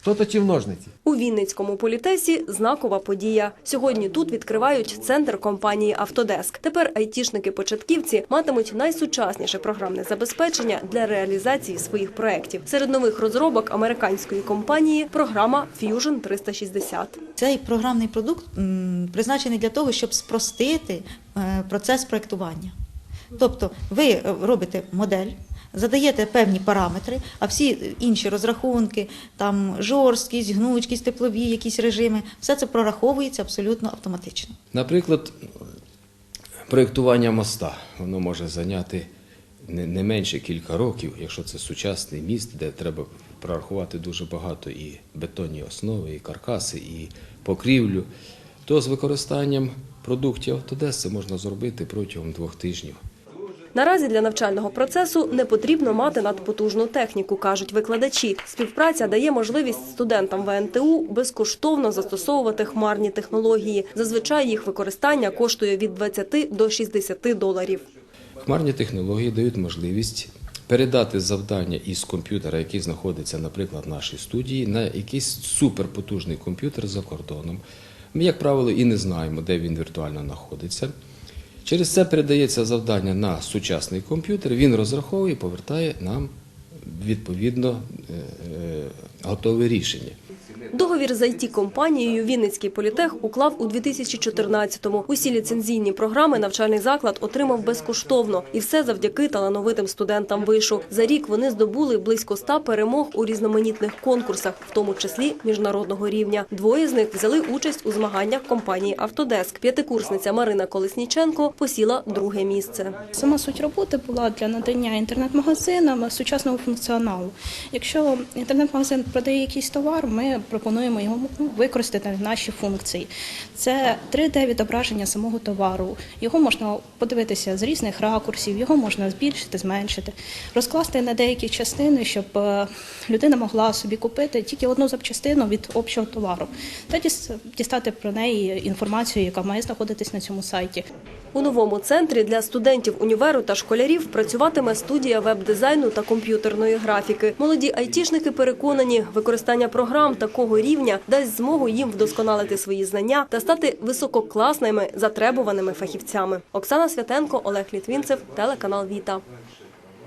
Хто точив ножниці? У Вінницькому політесі знакова подія. Сьогодні тут відкривають центр компанії Автодеск. Тепер айтішники-початківці матимуть найсучасніше програмне забезпечення для реалізації своїх проєктів. Серед нових розробок американської компанії програма Fusion 360. Цей програмний продукт призначений для того, щоб спростити е, процес проєктування. Тобто ви е, робите модель, задаєте певні параметри, а всі інші розрахунки, там жорсткість, гнучкість, теплові, якісь режими, все це прораховується абсолютно автоматично. Наприклад, проєктування моста воно може зайняти не, менше кілька років, якщо це сучасний міст, де треба прорахувати дуже багато і бетонні основи, і каркаси, і покрівлю, то з використанням продуктів це можна зробити протягом двох тижнів. Наразі для навчального процесу не потрібно мати надпотужну техніку, кажуть викладачі. Співпраця дає можливість студентам ВНТУ безкоштовно застосовувати хмарні технології. Зазвичай їх використання коштує від 20 до 60 доларів. Хмарні технології дають можливість передати завдання із комп'ютера, який знаходиться, наприклад, в нашій студії, на якийсь суперпотужний комп'ютер за кордоном. Ми, як правило, і не знаємо, де він віртуально знаходиться. Через це передається завдання на сучасний комп'ютер, він розраховує і повертає нам відповідно е, е, готове рішення. Договір з IT-компанією Вінницький політех уклав у 2014-му. Усі ліцензійні програми навчальний заклад отримав безкоштовно. І все завдяки талановитим студентам вишу. За рік вони здобули близько ста перемог у різноманітних конкурсах, в тому числі міжнародного рівня. Двоє з них взяли участь у змаганнях компанії Автодеск. П'ятикурсниця Марина Колесніченко посіла друге місце. Сама суть роботи була для надання інтернет-магазинам сучасного функціоналу. Якщо інтернет-магазин продає якийсь товар, ми пропонуємо йому використати наші функції. Це 3D-відображення самого товару. Його можна подивитися з різних ракурсів, його можна збільшити, зменшити, розкласти на деякі частини, щоб е, людина могла собі купити тільки одну запчастину від общого товару та дістати про неї інформацію, яка має знаходитись на цьому сайті. У новому центрі для студентів універу та школярів працюватиме студія веб-дизайну та комп'ютерної графіки. Молоді айтішники переконані, використання програм такого рівня дасть змогу їм вдосконалити свої знання та стати висококласними затребуваними фахівцями. Оксана Святенко, Олег Літвінцев, телеканал Віта.